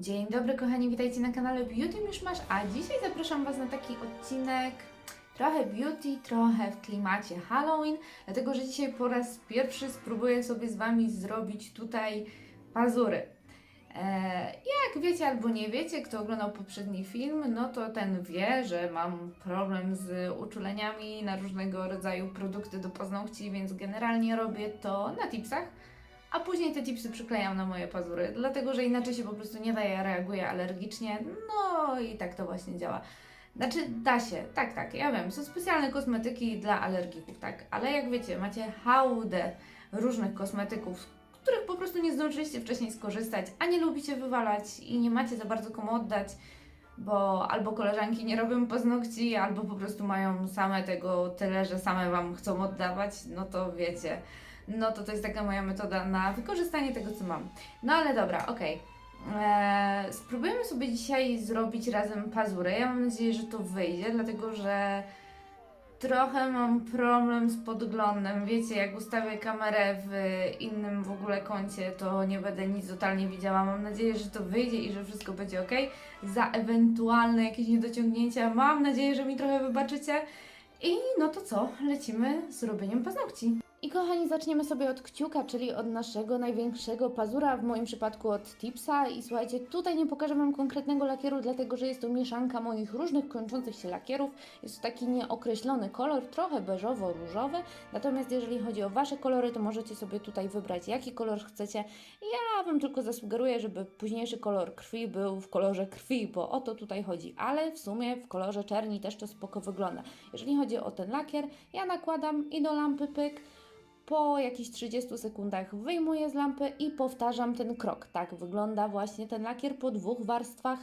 Dzień dobry kochani, witajcie na kanale Beauty Już Masz, a dzisiaj zapraszam Was na taki odcinek trochę beauty, trochę w klimacie Halloween, dlatego że dzisiaj po raz pierwszy spróbuję sobie z Wami zrobić tutaj pazury. E, jak wiecie albo nie wiecie, kto oglądał poprzedni film, no to ten wie, że mam problem z uczuleniami na różnego rodzaju produkty do paznokci, więc generalnie robię to na tipsach a później te tipsy przyklejam na moje pazury, dlatego że inaczej się po prostu nie da, ja reaguję alergicznie, no i tak to właśnie działa. Znaczy, da się, tak, tak, ja wiem, są specjalne kosmetyki dla alergików, tak, ale jak wiecie, macie hałdę różnych kosmetyków, których po prostu nie zdążyliście wcześniej skorzystać, a nie lubicie wywalać i nie macie za bardzo komu oddać, bo albo koleżanki nie robią paznokci, albo po prostu mają same tego tyle, że same Wam chcą oddawać, no to wiecie, no to to jest taka moja metoda na wykorzystanie tego, co mam. No ale dobra, okej. Eee, spróbujemy sobie dzisiaj zrobić razem pazury. Ja mam nadzieję, że to wyjdzie, dlatego że trochę mam problem z podglądem. Wiecie, jak ustawię kamerę w innym w ogóle kącie, to nie będę nic totalnie widziała. Mam nadzieję, że to wyjdzie i że wszystko będzie ok. Za ewentualne jakieś niedociągnięcia mam nadzieję, że mi trochę wybaczycie. I no to co? Lecimy z robieniem paznokci. I kochani, zaczniemy sobie od kciuka, czyli od naszego największego pazura, w moim przypadku od Tipsa. I słuchajcie, tutaj nie pokażę Wam konkretnego lakieru, dlatego że jest to mieszanka moich różnych kończących się lakierów. Jest to taki nieokreślony kolor, trochę beżowo-różowy. Natomiast jeżeli chodzi o Wasze kolory, to możecie sobie tutaj wybrać, jaki kolor chcecie. Ja Wam tylko zasugeruję, żeby późniejszy kolor krwi był w kolorze krwi, bo o to tutaj chodzi. Ale w sumie w kolorze czerni też to spoko wygląda. Jeżeli chodzi o ten lakier, ja nakładam i do lampy pyk. Po jakichś 30 sekundach wyjmuję z lampy i powtarzam ten krok. Tak wygląda właśnie ten lakier po dwóch warstwach.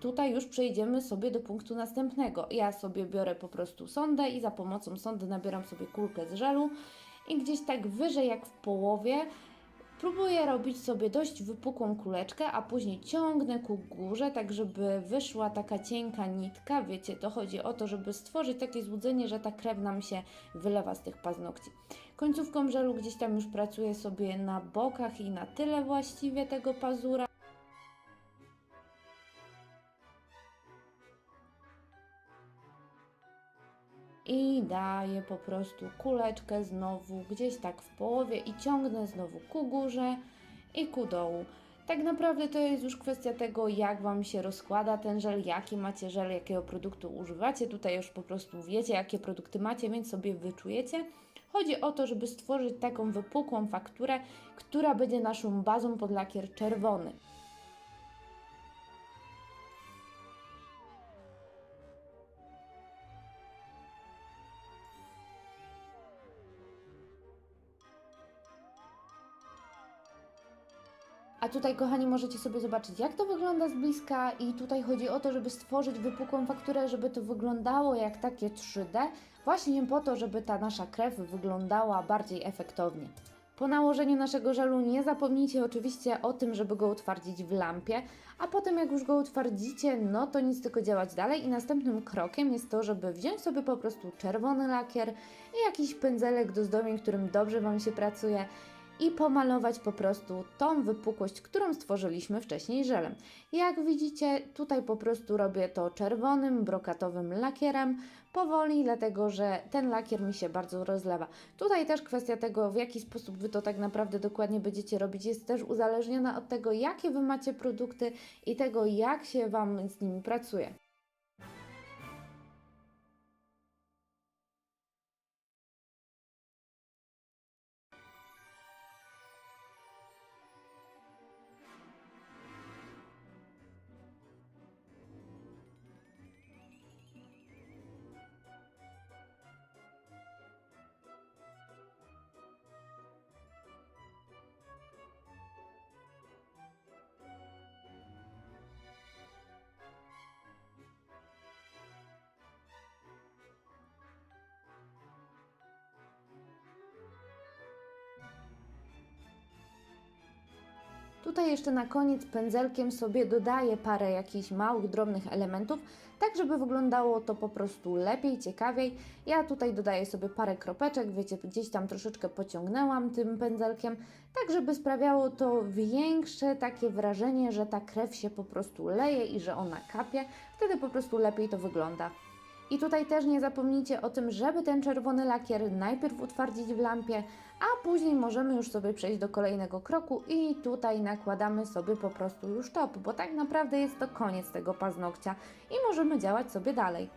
Tutaj już przejdziemy sobie do punktu następnego. Ja sobie biorę po prostu sondę i za pomocą sondy nabieram sobie kulkę z żelu i gdzieś tak wyżej jak w połowie próbuję robić sobie dość wypukłą kuleczkę, a później ciągnę ku górze, tak żeby wyszła taka cienka nitka. Wiecie, to chodzi o to, żeby stworzyć takie złudzenie, że ta krew nam się wylewa z tych paznokci. Końcówką żelu gdzieś tam już pracuję sobie na bokach i na tyle właściwie tego pazura. I daję po prostu kuleczkę znowu gdzieś tak w połowie i ciągnę znowu ku górze i ku dołu. Tak naprawdę to jest już kwestia tego, jak Wam się rozkłada ten żel, jaki macie żel, jakiego produktu używacie. Tutaj już po prostu wiecie, jakie produkty macie, więc sobie wyczujecie. Chodzi o to, żeby stworzyć taką wypukłą fakturę, która będzie naszą bazą pod lakier czerwony. A tutaj, kochani, możecie sobie zobaczyć, jak to wygląda z bliska i tutaj chodzi o to, żeby stworzyć wypukłą fakturę, żeby to wyglądało jak takie 3D, właśnie po to, żeby ta nasza krew wyglądała bardziej efektownie. Po nałożeniu naszego żelu nie zapomnijcie oczywiście o tym, żeby go utwardzić w lampie, a potem jak już go utwardzicie, no to nic tylko działać dalej i następnym krokiem jest to, żeby wziąć sobie po prostu czerwony lakier i jakiś pędzelek do zdobień, którym dobrze Wam się pracuje i pomalować po prostu tą wypukłość, którą stworzyliśmy wcześniej żelem. Jak widzicie, tutaj po prostu robię to czerwonym, brokatowym lakierem, powoli, dlatego że ten lakier mi się bardzo rozlewa. Tutaj też kwestia tego, w jaki sposób Wy to tak naprawdę dokładnie będziecie robić, jest też uzależniona od tego, jakie Wy macie produkty i tego, jak się Wam z nimi pracuje. Tutaj jeszcze na koniec pędzelkiem sobie dodaję parę jakichś małych, drobnych elementów, tak żeby wyglądało to po prostu lepiej, ciekawiej. Ja tutaj dodaję sobie parę kropeczek, wiecie, gdzieś tam troszeczkę pociągnęłam tym pędzelkiem, tak żeby sprawiało to większe takie wrażenie, że ta krew się po prostu leje i że ona kapie. Wtedy po prostu lepiej to wygląda. I tutaj też nie zapomnijcie o tym, żeby ten czerwony lakier najpierw utwardzić w lampie, a później możemy już sobie przejść do kolejnego kroku i tutaj nakładamy sobie po prostu już top, bo tak naprawdę jest to koniec tego paznokcia i możemy działać sobie dalej.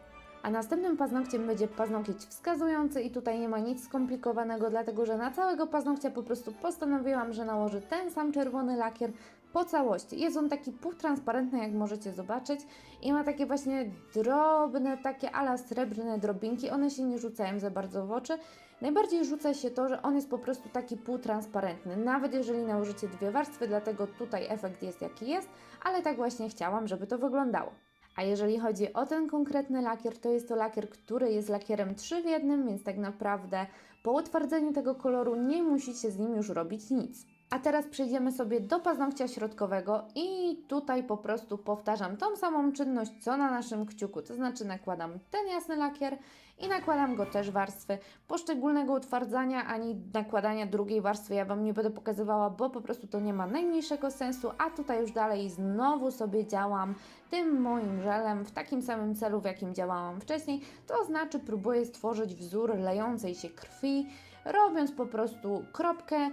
A następnym paznokciem będzie paznokieć wskazujący i tutaj nie ma nic skomplikowanego, dlatego że na całego paznokcia po prostu postanowiłam, że nałożę ten sam czerwony lakier po całości. Jest on taki półtransparentny, jak możecie zobaczyć i ma takie właśnie drobne, takie ala srebrne drobinki. One się nie rzucają za bardzo w oczy. Najbardziej rzuca się to, że on jest po prostu taki półtransparentny, nawet jeżeli nałożycie dwie warstwy, dlatego tutaj efekt jest jaki jest, ale tak właśnie chciałam, żeby to wyglądało. A jeżeli chodzi o ten konkretny lakier, to jest to lakier, który jest lakierem 3 w jednym, więc tak naprawdę po utwardzeniu tego koloru nie musicie z nim już robić nic. A teraz przejdziemy sobie do paznokcia środkowego i tutaj po prostu powtarzam tą samą czynność co na naszym kciuku, to znaczy nakładam ten jasny lakier i nakładam go też warstwy. Poszczególnego utwardzania ani nakładania drugiej warstwy. Ja Wam nie będę pokazywała, bo po prostu to nie ma najmniejszego sensu, a tutaj już dalej znowu sobie działam tym moim żelem w takim samym celu, w jakim działałam wcześniej, to znaczy próbuję stworzyć wzór lejącej się krwi, robiąc po prostu kropkę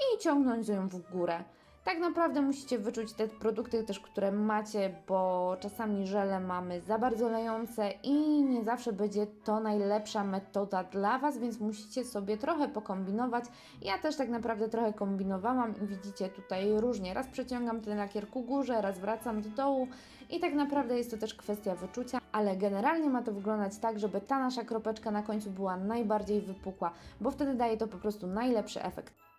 i ciągnąć ją w górę. Tak naprawdę musicie wyczuć te produkty też, które macie, bo czasami żele mamy za bardzo lejące i nie zawsze będzie to najlepsza metoda dla Was, więc musicie sobie trochę pokombinować. Ja też tak naprawdę trochę kombinowałam i widzicie tutaj różnie. Raz przeciągam ten lakier ku górze, raz wracam do dołu i tak naprawdę jest to też kwestia wyczucia, ale generalnie ma to wyglądać tak, żeby ta nasza kropeczka na końcu była najbardziej wypukła, bo wtedy daje to po prostu najlepszy efekt.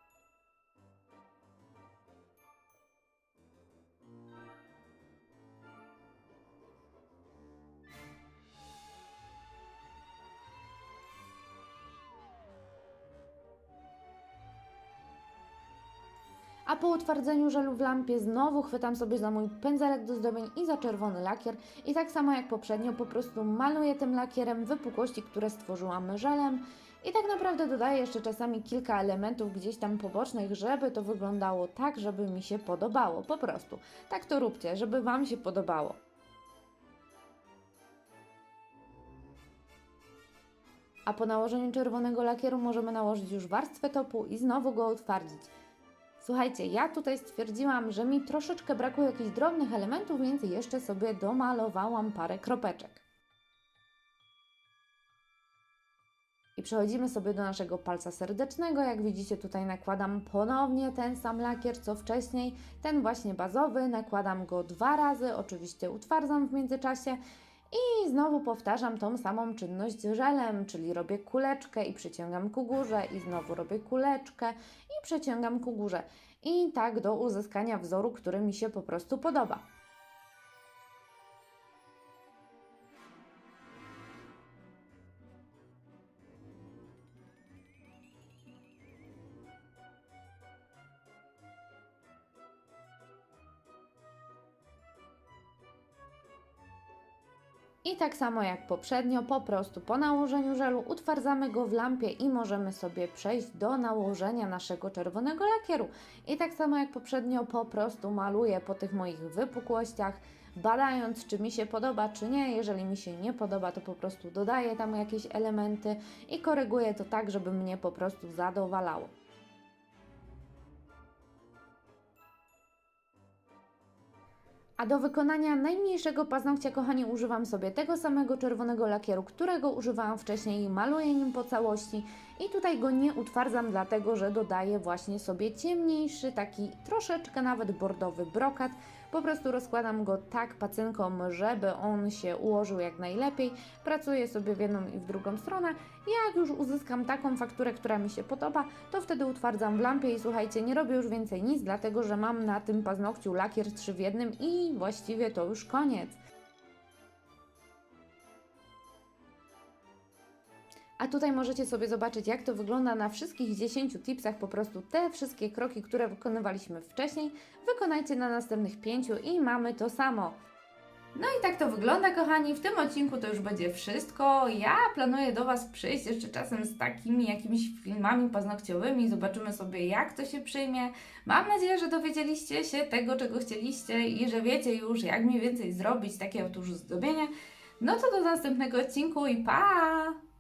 A po utwardzeniu żelu w lampie znowu chwytam sobie za mój pędzelek do zdobień i za czerwony lakier i tak samo jak poprzednio po prostu maluję tym lakierem wypukłości, które stworzyłam żelem i tak naprawdę dodaję jeszcze czasami kilka elementów gdzieś tam pobocznych, żeby to wyglądało tak, żeby mi się podobało, po prostu. Tak to róbcie, żeby Wam się podobało. A po nałożeniu czerwonego lakieru możemy nałożyć już warstwę topu i znowu go utwardzić. Słuchajcie, ja tutaj stwierdziłam, że mi troszeczkę brakuje jakichś drobnych elementów, więc jeszcze sobie domalowałam parę kropeczek. I przechodzimy sobie do naszego palca serdecznego. Jak widzicie, tutaj nakładam ponownie ten sam lakier co wcześniej, ten właśnie bazowy. Nakładam go dwa razy, oczywiście utwardzam w międzyczasie. I znowu powtarzam tą samą czynność z żelem, czyli robię kuleczkę i przyciągam ku górze, i znowu robię kuleczkę i przeciągam ku górze. I tak do uzyskania wzoru, który mi się po prostu podoba. I tak samo jak poprzednio, po prostu po nałożeniu żelu utwardzamy go w lampie i możemy sobie przejść do nałożenia naszego czerwonego lakieru. I tak samo jak poprzednio, po prostu maluję po tych moich wypukłościach, badając czy mi się podoba, czy nie. Jeżeli mi się nie podoba, to po prostu dodaję tam jakieś elementy i koryguję to tak, żeby mnie po prostu zadowalało. A do wykonania najmniejszego paznokcia, kochani, używam sobie tego samego czerwonego lakieru, którego używałam wcześniej maluję nim po całości. I tutaj go nie utwardzam, dlatego że dodaję właśnie sobie ciemniejszy, taki troszeczkę nawet bordowy brokat. Po prostu rozkładam go tak pacynką, żeby on się ułożył jak najlepiej. Pracuję sobie w jedną i w drugą stronę. Jak już uzyskam taką fakturę, która mi się podoba, to wtedy utwardzam w lampie i słuchajcie, nie robię już więcej nic, dlatego że mam na tym paznokciu lakier 3 w jednym i właściwie to już koniec. A tutaj możecie sobie zobaczyć, jak to wygląda na wszystkich 10 tipsach. Po prostu te wszystkie kroki, które wykonywaliśmy wcześniej, wykonajcie na następnych 5 i mamy to samo. No i tak to wygląda, kochani. W tym odcinku to już będzie wszystko. Ja planuję do Was przyjść jeszcze czasem z takimi jakimiś filmami paznokciowymi. Zobaczymy sobie, jak to się przyjmie. Mam nadzieję, że dowiedzieliście się tego, czego chcieliście i że wiecie już, jak mniej więcej zrobić takie otóż zdobienie. No to do następnego odcinku i pa!